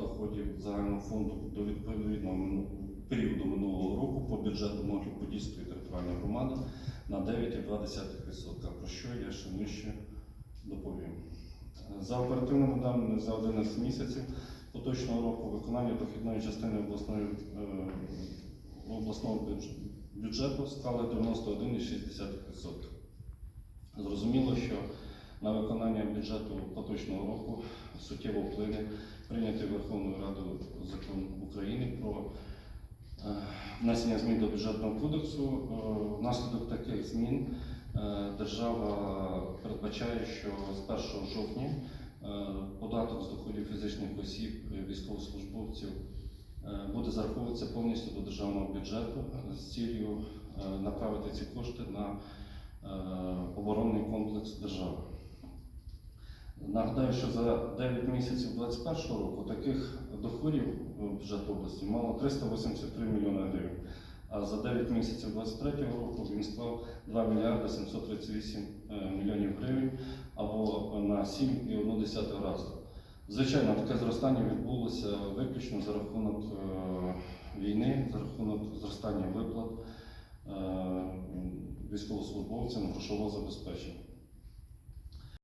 доходів загального фонду до відповідного періоду минулого року по бюджету Могиль-Подільської територіальної громади на 9,2%, про що я ще нижче доповім. За оперативними даними за 11 місяців поточного року виконання дохідної частини обласної, е, обласного бюджету склали 91,6%. Зрозуміло, що на виконання бюджету поточного року суттєво вплине прийнятий Верховною Радою закон України про е, внесення змін до бюджетного кодексу. Е, Внаслідок таких змін е, держава передбачає, що з 1 жовтня податок з доходів фізичних осіб військовослужбовців буде зараховуватися повністю до державного бюджету з цілею направити ці кошти на оборонний комплекс держави. Нагадаю, що за 9 місяців 2021 року таких доходів в бюджет області мало 383 мільйони гривень, а за 9 місяців 2023 року він склав 2 мільярди 738 е, мільйонів гривень або на 7,1 разу. Звичайно, таке зростання відбулося виключно за рахунок е, війни, за рахунок зростання виплат е, військовослужбовцям грошового забезпечення.